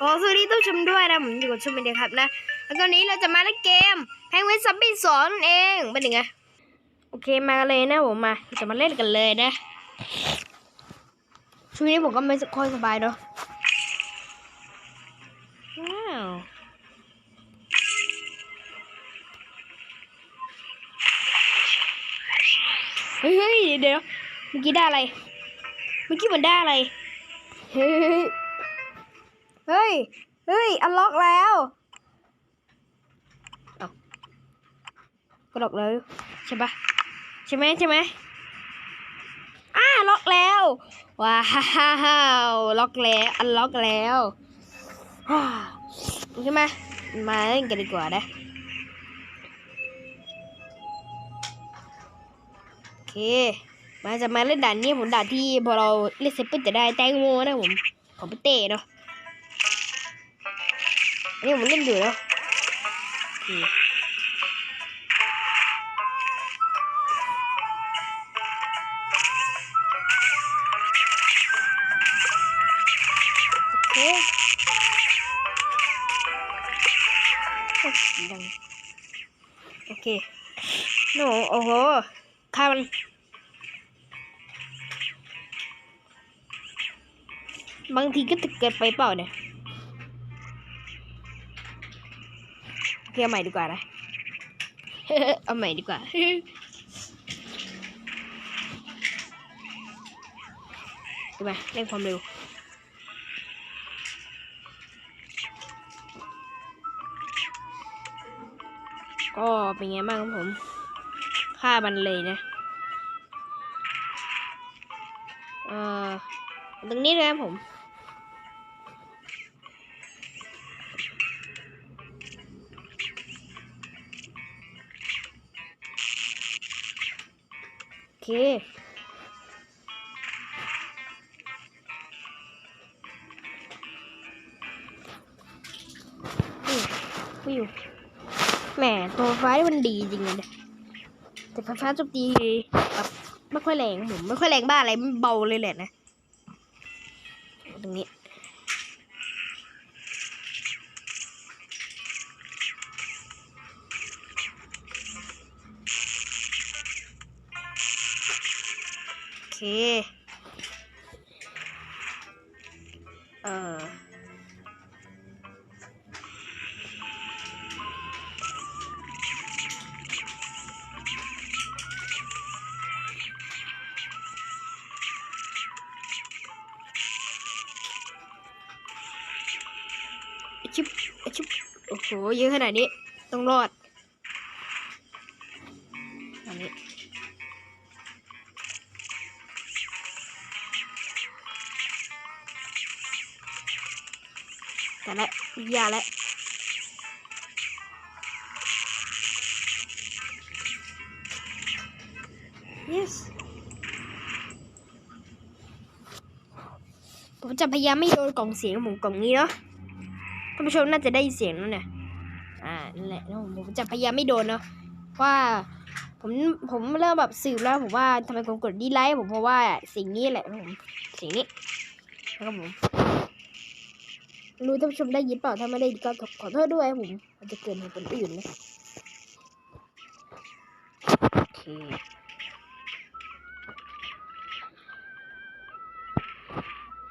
ก็สวัสดีทุกชมด้วยนะผมอยู่กับชมเป็นเดียครับนะ แล้วก็นนี้เราจะมาเล่นเกมแพงเวสซับบี้สอนเองเป็นยังไงโอเคมากันเลยนะผมมาจะมาเล่นกันเลยนะช่วงนี้ผมก็ไม่ค่อยสบายเนาะว้าวเฮ้ยเฮ้ยเดี๋ยวเมื่อกี้ได้อะไรเมื่อกี้เหมือนได้อะไรเฮ้ย เฮ้ย เฮ้ย อันล็อกแล้วเอากระดกเลยใช่ปะใช่ไหมใช่ไหมอ่าล็อกแล้ว ว้าวล็อกแล้วอันล็อกแล้วฮ่าใช่ไหมมาเล่นกันดีกว่านะโอเคมาจะมาเล่นด่านนี้ผมด่านที่พอเราเล่นเสร็จปุ๊บจะได้แตงโมนะผมของพี่เต้เนาะ นนี้ผมเล่นอยู่แล้วโอเคโอเคโอ้เสียงดังโอเคโนโอ้โหฆ่ามันบางทีก็ตึกเกินไปเปล่าเนี่ย เคเอาใหม่ดีกว่านะ เอาใหม่ดีกว่าดูไหมเร่งความเร็วก็เป็นไงบ้างครับผมฆ่ามันเลยนะ เอ่อ ตรงนี้เลยครับผม เค วิวแหมตัวไฟฟ้ามันดีจริงเลยแต่ไฟฟ้าโจมตีแบบไม่ค่อยแรงผมไม่ค่อยแรงบ้าอะไรมันเบาเลยแหละนะ เยอะขนาดนี้ ต้องรอดอันนี้แต่ละอยาละ yes ผมจะพยายามไม่โดนกล่องเสียงผมกล่องนี้เนาะท่านผู้ชมน่าจะได้ยินเสียงแล้วเนี่ย นั่นแหละแล้วผมจะพยายามไม่โดนเนาะว่าผมผมเริ่มแบบสืบแล้วผมว่าทำไมผมกดดีไลค์ผมเพราะว่าสิ่งนี้แหละผมสิ่งนี้นะครับผมรู้ท่านผู้ชมได้ยินเปล่าถ้าไม่ได้ก็ขอโทษด้วยผมมันจะเกินของคนอื่นนะโอเค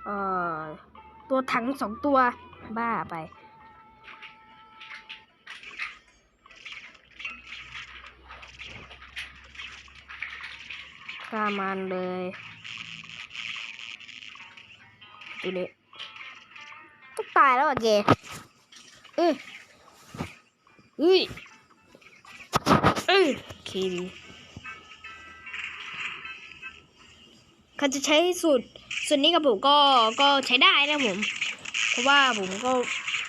เอ่อตัวถังสองตัวบ้าไป ฆ่ามันเลยตัวนี้ต้องตายแล้วอะแกเออเฮ้ยเออโอคดีเขาจะใช้สูตรส่วนนี้กับผมก็ก็ใช้ได้นะผม เพราะว่าผมก็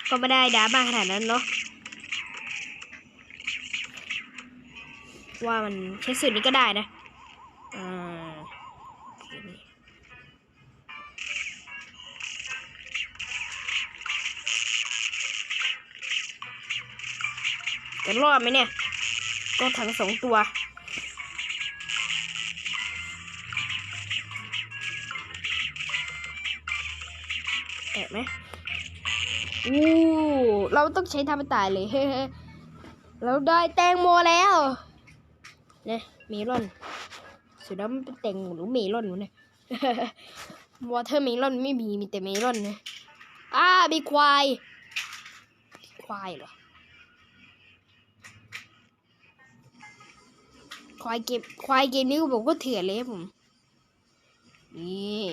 ก็ไม่ได้ดราม่าขนาดนั้นเนาะว่ามันใช้สูตรนี้ก็ได้นะ อดไหมเนี่ย ก็ทั้งสองตัวแตกไหมอู้เราต้องใช้ทำให้ตายเลย เราได้แตงโมแล้วเนี่ยเมลอนสุดแล้วมันเป็นแตงโมหรือเมลอนวะเนี่ยวอเทอร์เมลอนไม่มีมีแต่เมลอนนะอ้ามีควาย ควายเหรอ ควายเก็บควายเกมนี้ผมก็เถื่อนเลยครับผม นี่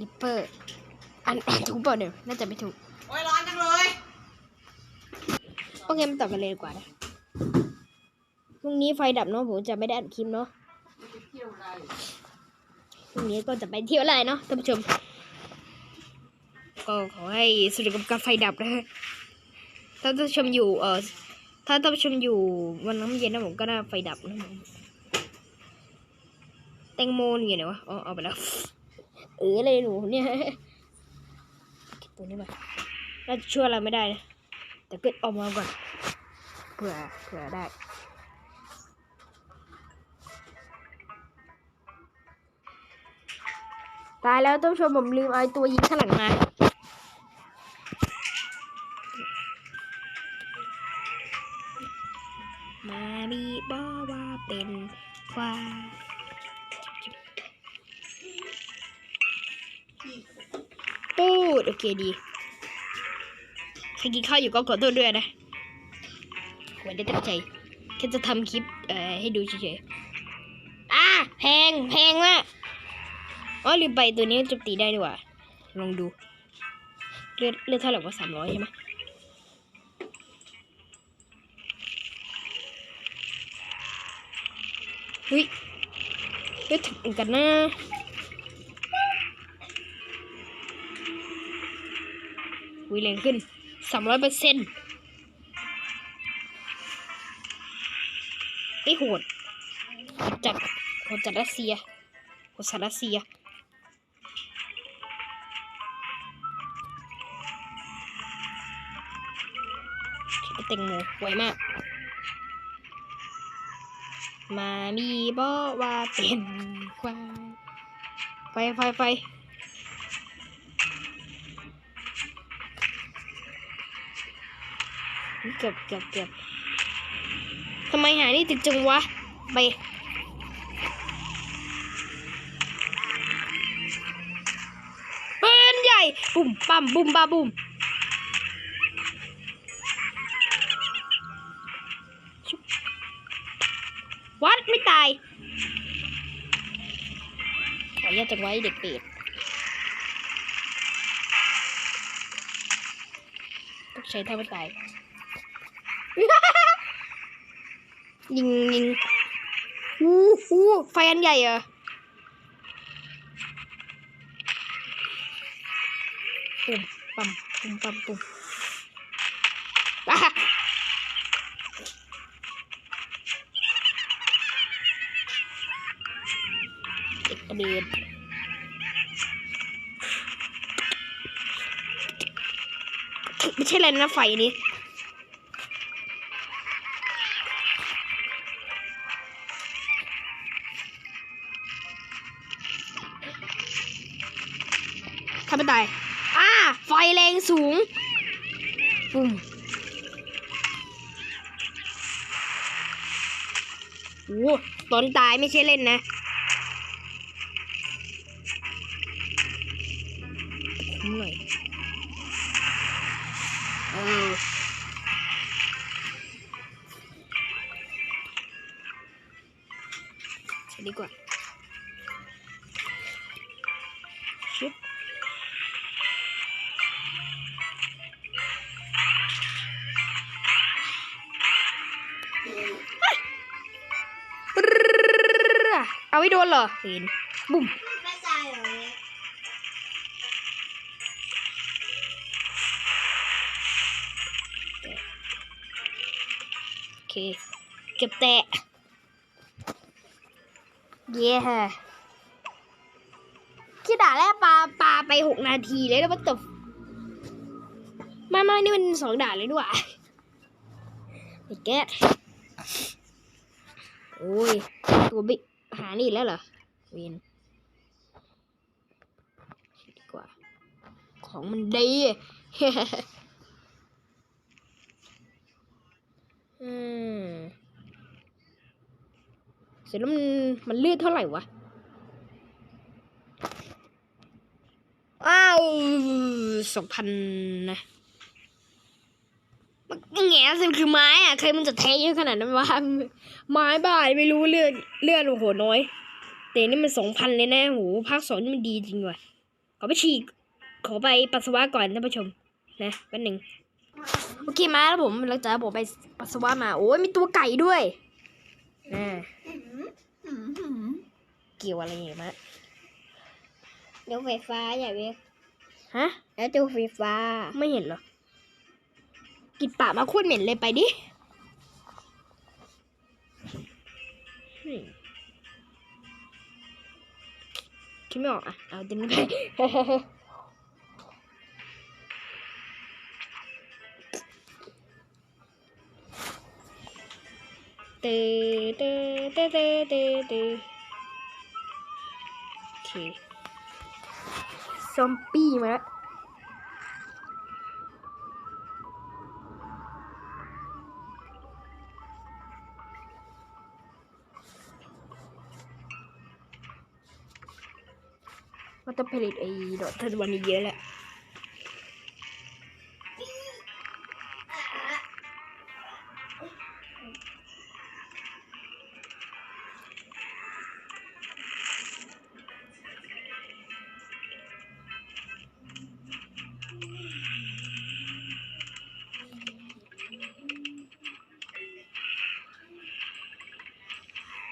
ลิปเปอร์ อันอ่านถูกเปล่าเนี่ยน่าจะไม่ถูก โอ้ยร้อนจังเลยโอเคมาต่อกันเลยดีกว่านะพรุ่งนี้ไฟดับเนาะผมจะไม่ได้อัดคลิปเนาะเที่ยวอะไรพรุ่งนี้ก็จะไปเที่ยวอะไรเนาะท่านผู้ชม ก็ขอให้สนุกกับการไฟดับนะฮะ ถ้าท่านชมอยู่เออถ้าท่านชมอยู่วันน้ำเย็นนะผมก็น่าไฟดับนะผมแตงโมนี่อยู่ไหนวะอ๋อเอาไปแล้วเอออะไรหนูเนี่ยตัวนี้มาน่าจะช่วยอะไรไม่ได้นะแต่ก็เออกมาก่อนเผื่อเผื่อได้ตายแล้วท่านชมผมลืมเอาไอ้ตัวยิงข้างหลังมา เคดีใครกินข้าวอยู่ก็ขอโทษด้วยนะไม่ได้ตั้งใจแค่จะทำคลิปเอ่อให้ดูเฉยๆอะแพงแพงมากอ๋อลืมไปตัวนี้จะตีได้ดีกว่า ลองดู เลือดเลือดเท่าไหร่ว่าสามร้อยใช่ไหมเฮ้ยเลือดถึงกันนะ วิแรงขึ้นสามร้อยเปอร์เซ็นต์ไอ้โหดโหดจากโหดจากรัสเซียโหดจากรัสเซียเป็งโมไวมาก มามีบอว่าเป็นควายไฟไฟไฟ เกือบเกือบเกือบทำไมหานี่ติดจังวะ ไป ปืนใหญ่ บุ่มปั๊มบุ่มบาบุ่มวัดไม่ตายขออนุญาจังไว้เด็กเปรตต้องใช้ท่าไม่ตาย ยิงยิงอู้หูไฟอันใหญ่เหรอปุ่มปั๊มปุ่มปั๊มปุ่มอะเด็กกระเด็นไม่ใช่อะไรนะไฟนี้ ทำไม่ตายอ่า ไฟแรงสูงปุ่มโอ้ตอนตายไม่ใช่เล่นนะ นเหรอเห็นบุ้มไม่ใจเหรอโอเคเก็บแตะเย้ฮะที่ด่าแรกปลาปลาไปหกนาทีเลยแล้วมันตบมามานี่มันสองด่าเลยด้วยไอ้แก๊โอ้ยตัวบิ๊ก นี่แล้วเหรอวินดีกว่า ของมันดีอืมเสร็จแล้วมันมันเลือดเท่าไหร่วะอ้าวสองพันนะ แง่สิคือไม้อะใครมันจะแทงเยอะขนาดนั้นวะไม้บ้าไม่รู้เลือดเลือดโอ้โหน้อย แต่นี่มันสองพันเลยนะโหภาคสองนี่มันดีจริงว่ะขอไปฉีกขอไปปัสสาวะก่อนท่านผู้ชมนะแป๊บหนึ่งโอเคมาแล้วผมหลังจากผมไปปัสสาวะมา โอ้ยมีตัวไก่ด้วยอ่าเกี่ยวอะไรอย่างเงี้ยมะเดี๋ยวไฟฟ้าอย่าเวกฮะแล้วตู้ไฟฟ้าไม่เห็นเหรอ กินปากมาโคตรเหม็นเลยไปดิคิดไม่ออกอะ เอาดินไปเตเตเตเตเตเตโอเค ซอมบี้มาแล้ว ผลิตไอ้ดอกทานตะวันนี้เยอะแหละ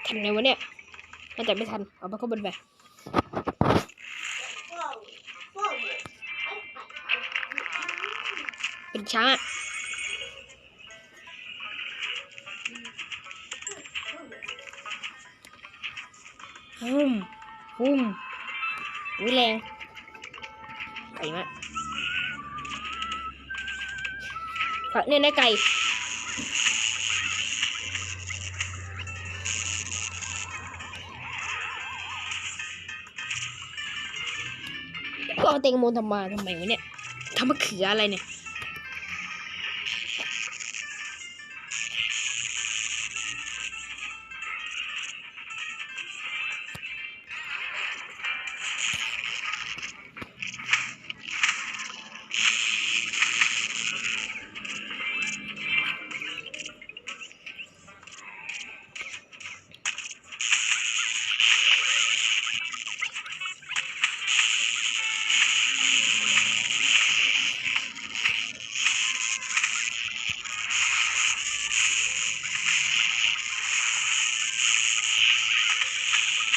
ทันไงวะเนี่ยน่าจะไม่ทัน เอาไปเข้าบนไป ไก่ก็เอาเตงโมทำมาทำไมวะเนี่ยทำมะเขืออะไรเนี่ย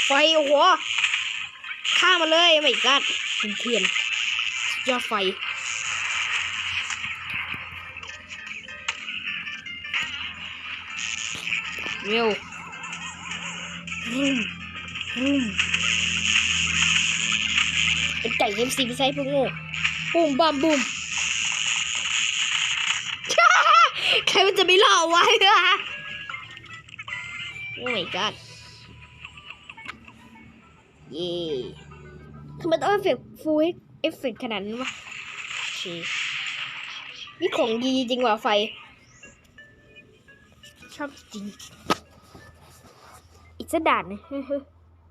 ไฟโอ้โหข้ามมาเลยไม่กัดเป็นเทียนยอดไฟเร็วเป็นไก่เกมซีไปใส่พวกง่ปุ้มบัมบุ้มใครมันจะไม่หล่อไว้อะโอ้ my god เย่ทำไมต้องเอฟเฟกต์ฟูลเอฟเฟกต์ขนาดนั้นวะเชนี่ของดีจริงว่ะไฟ ชอบจริง อีกสักด่านหนึง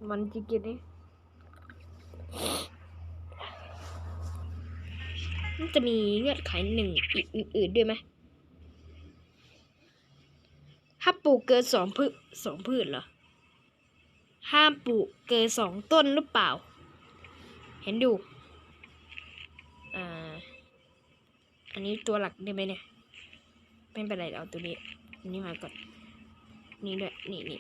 มันจริงๆนี่มันจะมีเงื่อนไขหนึ่งอีกอื่นๆด้วยไหมถ้าปลูกเกินสองพืชสองพืชเหรอ ห้ามปลูกเกินสองต้นหรือเปล่า เห็นดูอ่าอันนี้ตัวหลักได้ไหมเนี่ยไม่เป็นไรเอาตัวนี้อันนี้มาก่อนนี่ด้วยนี่นี่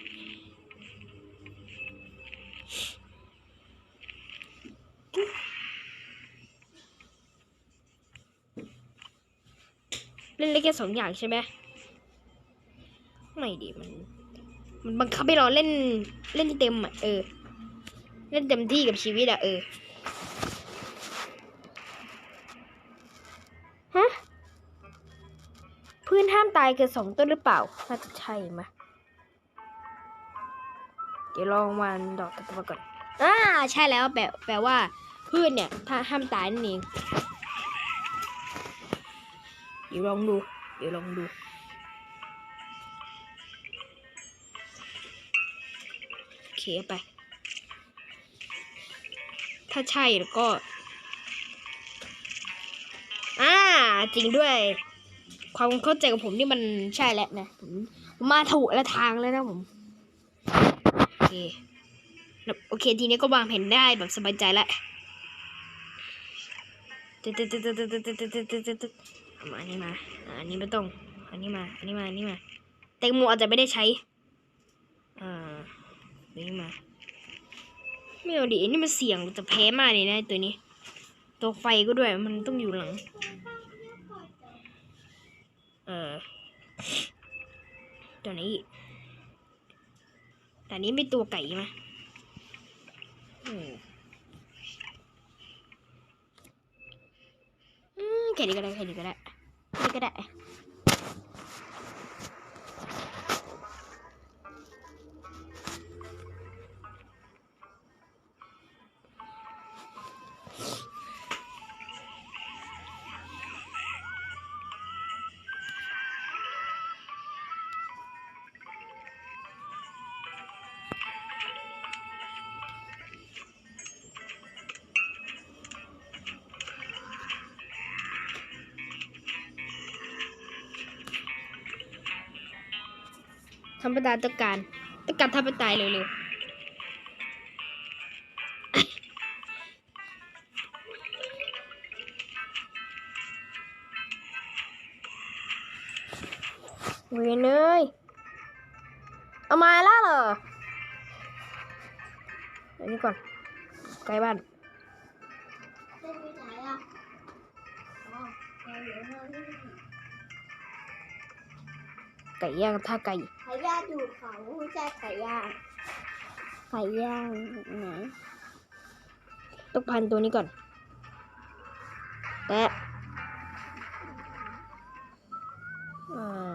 เล่นได้แค่สองอย่างใช่ไหมไม่ดีมัน มันบังคับให้เราเล่นเล่นที่เต็มอะเออ เล่นเต็มที่กับชีวิตอะเออฮะพื้นห้ามตายเกินสองต้นหรือเปล่าน่าจะใช่ไหมยเดี๋ยวลองวันดอกตะวันก่อนอ่าใช่แล้วแปลแปลว่าพืชเนี่ยถ้าห้ามตายนั่นเองเดี๋ยวลองดู เดี๋ยวลองดู เคเอาไป ถ้าใช่แล้วก็อ่าจริงด้วย ความเข้าใจของผมนี่มันใช่แล้วนะผมผมมาถูกและทางแล้วนะผมโอเคโอเคทีนี้ก็วางแผนได้แบบสบายใจแล้วตึ๊ดตึ๊ดตึ๊ดตึ๊ดตึ๊ดตึ๊ดตึ๊ดตึ๊ดตึ๊ดตึ๊ดมาอันนี้มาอันนี้ไม่ต้อง อันนี้มา อันนี้มา อันนี้มา แตงโมอาจจะไม่ได้ใช้อ่าอั นี้มาไม่เอาดิอันนี้มันเสี่ยงจะแพ้มากเลยนะตัวนี้ ตัวไฟก็ด้วยมันต้องอยู่หลัง เออตัวนี้ แต่นี้ไม่ตัวไก่ไหมอืมอืมแค่นี้ก็ได้แค่นี้ก็ได้แค่นี้ก็ได้ ทำประดานต้องการต้องการทำให้ตายเร็วๆเวยเนยเอามาแล้วเหรอ อันนี้ก่อนใกล้บ้านไหนอะอ๋อเราอยู่ข้างที่ไก่ย่างท่าไก่ ดูของผู้ชายไก่ย่างไก่ย่างไหนต้องพันตัวนี้ก่อนแตะอ่า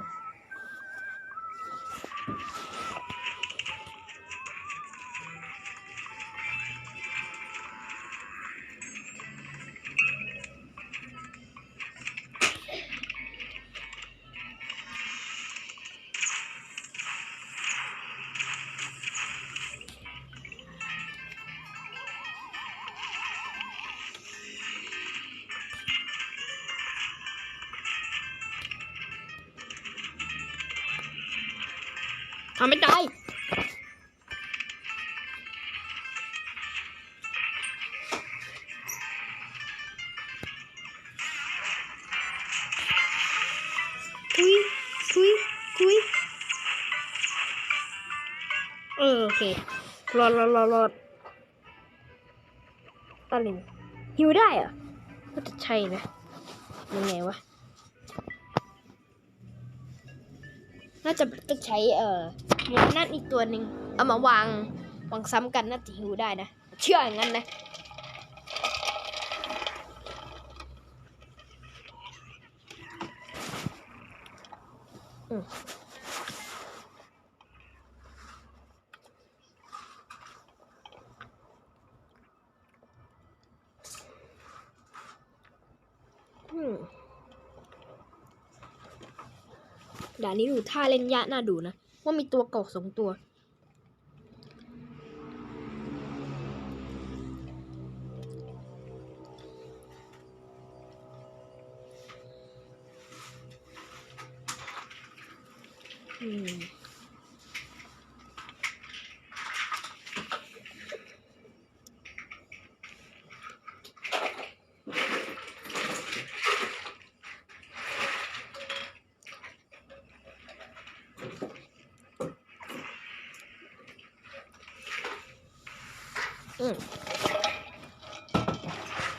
เครอดรอดรอดรอดอะไรเนี่ยหิวได้เหรอก็จะใช่นะยังไงวะน่าจะต้องใช้เอ่อหมูนั่นอีกตัวหนึ่งเอามาวางวางซ้ำกันน่าจะหิวได้นะ เชื่ออย่างนั้นนะอืมอืม ด่านนี้ดูท่าเล่นยะน่าดูนะ ว่ามีตัวเกาะสองตัว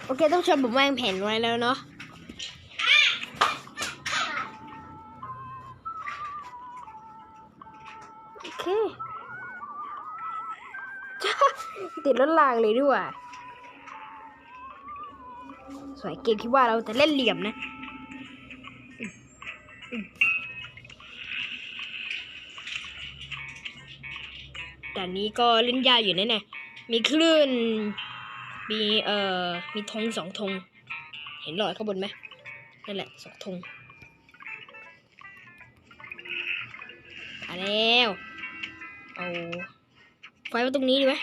โอเค ต้องชมผมวางแผนไว้แล้วเนาะโอเคติดรถรางเลยด้วย สวยเก่งคิดว่าเราจะเล่นเหลี่ยมนะแต่นี้ก็เล่นยาอยู่แน่ๆ มีคลื่น มีเอ่อ มีธงสองธง เห็นลอยข้างบนไหมนั่นแหละสองธงมาแล้ว เอาไฟไว้ตรงนี้ดีไหม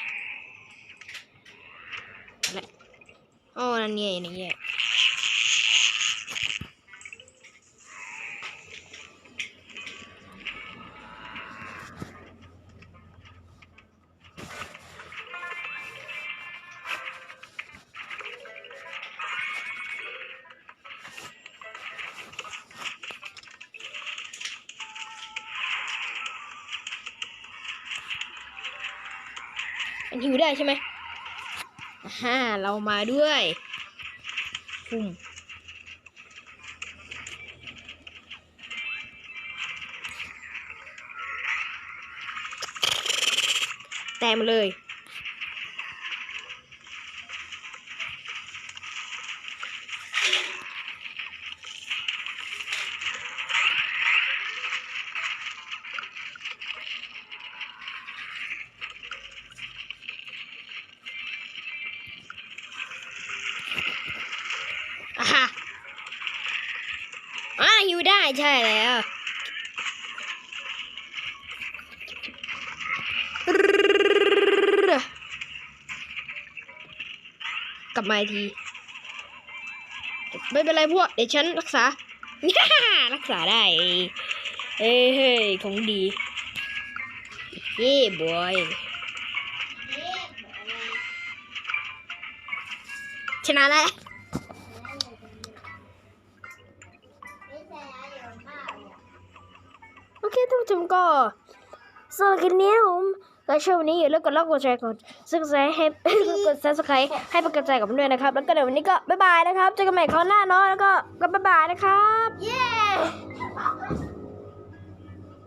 นั่นแหละอ๋อนั่นเนี่ไง ได้ใช่ไหมอ่าฮ่าเรามาด้วยฟุ่มแต้มเลย อะฮะอ่าอยู่ได้ใช่แล้ว กลับมาที ไม่เป็นไรพวก เดี๋ยวฉันรักษา รักษาได้ เฮ้ยของดี เย่บอยชนะแล้วไม่ใช่อะไรโอเคท่านผู้ชมก็สำหรับคลิปนี้ผม และช่วันนี้อย่าลืมกดไลค์กดแชร์กดซับสไครต์ให้กดซับสไครต์ให้เป็นกำลังใจกับผมด้วยนะครับ แล้วก็เดี๋ยววันนี้ก็บ๊ายบายนะครับเจอกันใหม่คราวหน้าเนาะแล้วก็ก็บ๊ายบายนะครับ เย้